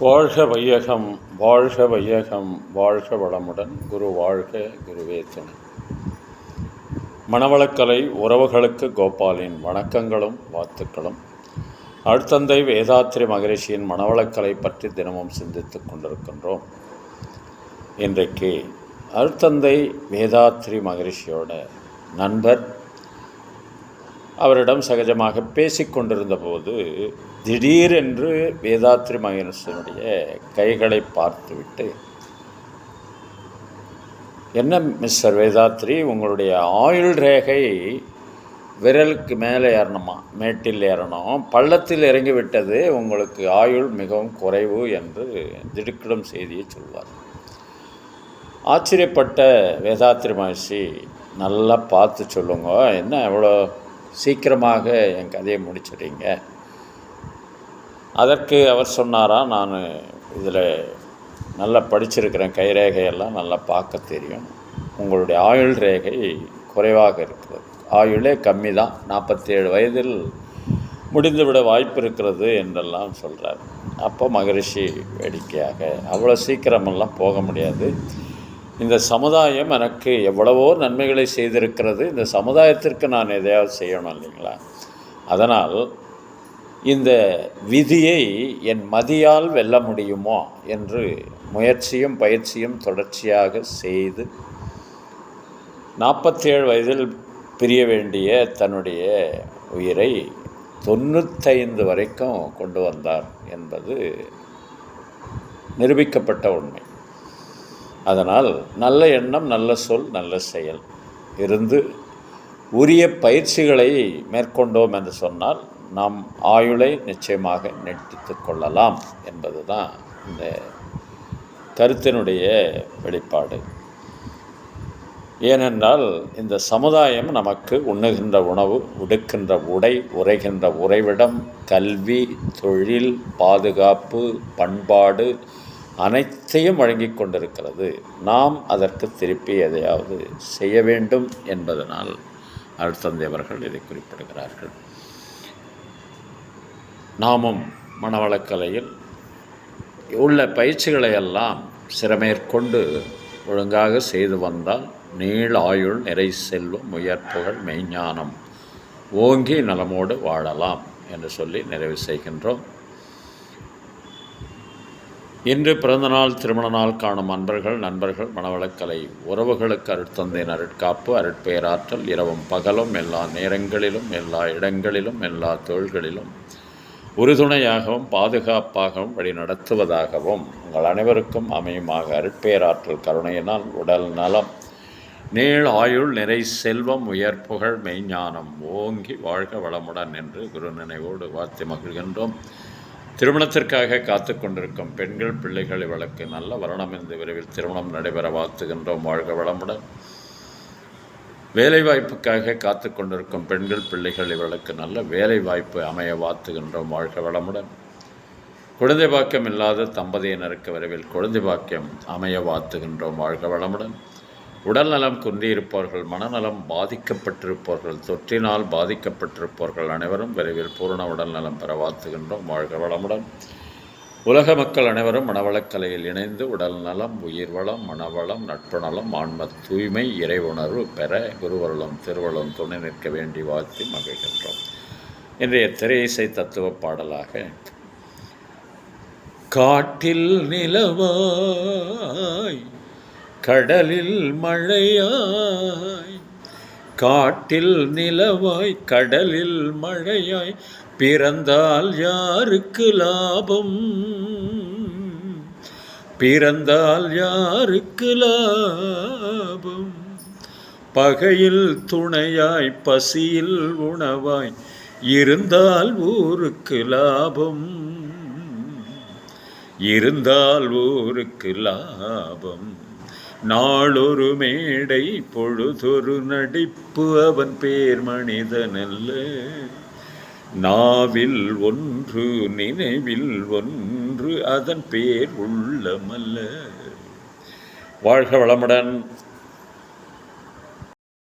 வாழ்க வையகம் வாழ்க வையகம் வாழ்க வளமுடன். குரு வாழ்க குருவே துணை. மணவளக்கலை உறவுகளுக்கு கோபாலின் வணக்கங்களும் வாழ்த்துக்களும். அடுத்தந்தை வேதாத்திரி மகரிஷியின் மணவளக்கலை பற்றி தினமும் சிந்தித்துக் கொண்டிருக்கின்றோம். இன்றைக்கு அடுத்தந்தை வேதாத்திரி மகரிஷியோட நண்பர் அவரிடம் சகஜமாக பேசிக்கொண்டிருந்த போது திடீரென்று வேதாத்ரி மகரிஷியினுடைய கைகளை பார்த்துவிட்டு என்ன மிஸ்டர் வேதாத்ரி உங்களுடைய ஆயுள் ரேகை விரலுக்கு மேலே ஏறணுமா? மேட்டில் ஏறணும். பள்ளத்தில் இறங்கிவிட்டது. உங்களுக்கு ஆயுள் மிகவும் குறைவு என்று திடுக்கிடும் செய்தியை சொல்வார். ஆச்சரியப்பட்ட வேதாத்திரி மகர்ஷி நல்லா பார்த்து சொல்லுங்க. என்ன எவ்வளோ சீக்கிரமாக என் கதையை முடிச்சிடுங்க அதற்கு அவர் சொன்னாரா நான் இதில் நல்லா படிச்சிருக்கிறேன் கைரேகையெல்லாம் நல்லா பார்க்க தெரியும். உங்களுடைய ஆயுள் ரேகை குறைவாக இருக்கிறது. ஆயுளே கம்மி தான். நாற்பத்தேழு வயதில் முடிந்துவிட வாய்ப்பு இருக்கிறது என்றெல்லாம் சொல்கிறார் அப்போ மகரிஷி வேடிக்கையாக அவ்வளோ சீக்கிரமெல்லாம் போக முடியாது. இந்த சமுதாயம் எனக்கு எவ்வளவோ நன்மைகளை செய்திருக்கிறது. இந்த சமுதாயத்திற்கு நான் எதையாவது செய்யணும் இல்லைங்களா? அதனால் இந்த விதியை என் மதியால் வெல்ல முடியுமோ என்று முயற்சியும் பயிற்சியும் தொடர்ச்சியாக செய்து நாற்பத்தேழு வயதில் பிரிய வேண்டிய தன்னுடைய உயிரை தொண்ணூத்தைந்து வரைக்கும் கொண்டு வந்தார் என்பது நிரூபிக்கப்பட்ட உண்மை. அதனால் நல்ல எண்ணம் நல்ல சொல் நல்ல செயல் இருந்து உரிய பயிற்சிகளை மேற்கொண்டோம் என்று சொன்னால் நாம் ஆயுளை நிச்சயமாக நீட்டித்து கொள்ளலாம் என்பது தான் இந்த கருத்தினுடைய வெளிப்பாடு. ஏனென்றால் இந்த சமுதாயம் நமக்கு உண்ணுகின்ற உணவு உடுக்கின்ற உடை உரைகின்ற உறைவிடம் கல்வி தொழில் பாதுகாப்பு பண்பாடு அனைத்தையும் வழங்கி கொண்டிருக்கிறது. நாம் அதற்கு திருப்பி எதையாவது செய்ய வேண்டும் என்பதனால் அருட்தந்தை அவர்கள் இதை குறிப்பிடுகிறார்கள். நாமும் மனவளக்கலையில் உள்ள பயிற்சிகளை எல்லாம் சிறமேற்கொண்டு ஒழுங்காக செய்து வந்தால் நீள் ஆயுள் நிறை செல்வம் உயர்ப்புகள் மெய்ஞானம் ஓங்கி நலமோடு வாழலாம் என்று சொல்லி நிறைவு செய்கின்றோம். இன்று பிறந்தநாள் திருமண நாள் காணும் அன்பர்கள் நண்பர்கள் மனவளக்கலை உறவுகளுக்கு அருட்தந்தையின் அருட்காப்பு அருட்பெயராற்றல் இரவும் பகலும் எல்லா நேரங்களிலும் எல்லா இடங்களிலும் எல்லா தொழில்களிலும் உறுதுணையாகவும் பாதுகாப்பாகவும் வழி நடத்துவதாகவும் உங்கள் அனைவருக்கும் அமையுமாக அருட்பெயராற்றல் கருணையினால் உடல் நலம் நீள் ஆயுள் நிறை செல்வம் உயர் புகழ் மெய்ஞானம் ஓங்கி வாழ்க வளமுடன் என்று குரு நினைவோடு வாழ்த்து மகிழ்கின்றோம். திருமணத்திற்காக காத்து கொண்டிருக்கும் பெண்கள் பிள்ளைகளை வழக்கு நல்ல வரணம் இந்த விரைவில் திருமணம் நடைபெற வாழ்த்துகின்றோம். வாழ்க வளமுடன். வேலைவாய்ப்புக்காக காத்து கொண்டிருக்கும் பெண்கள் பிள்ளைகள் இவர்களுக்கு நல்ல வேலைவாய்ப்பு அமைய வாழ்த்துகின்றோம். வாழ்க வளமுடன். குழந்தை பாக்கியம் இல்லாத தம்பதியினருக்கு விரைவில் குழந்தை பாக்கியம் அமைய வாழ்த்துகின்றோம். வாழ்க வளமுடன். உடல் நலம் குன்றியிருப்பவர்கள் மனநலம் பாதிக்கப்பட்டிருப்பவர்கள் தொற்றினால் பாதிக்கப்பட்டிருப்பவர்கள் அனைவரும் விரைவில் பூரண உடல் நலம் பெற வாழ்த்துகின்றோம். வாழ்க வளமுடன். உலக மக்கள் அனைவரும் மனவளக்கலையில் இணைந்து உடல் நலம் உயிர் வளம் மனவளம் நட்பு நலம் ஆன்ம தூய்மை இறை உணர்வு பெற குருவருளம் திருவளம் துணை நிற்க வேண்டி வாழ்த்தி மகிழ்கின்றோம். இன்றைய திரை இசை தத்துவ பாடலாக காட்டில் நிலவாய் கடலில் மழையாய் காட்டில் நிலவாய் கடலில் மழையாய் பிறந்தால் யாருக்கு லாபம்? பிறந்தால் யாருக்கு லாபம்? பகையில் துணையாய் பசியில் உணவாய் இருந்தால் ஊருக்கு லாபம். இருந்தால் ஊருக்கு லாபம். நாளொரு மேடை பொழுதொரு நடிப்பு அவன் பேர் மனிதனல்ல. நாவில் ஒன்று நினைவில் ஒன்று அதன் பேர் உள்ளமல்ல. வாழ்க வளமுடன்.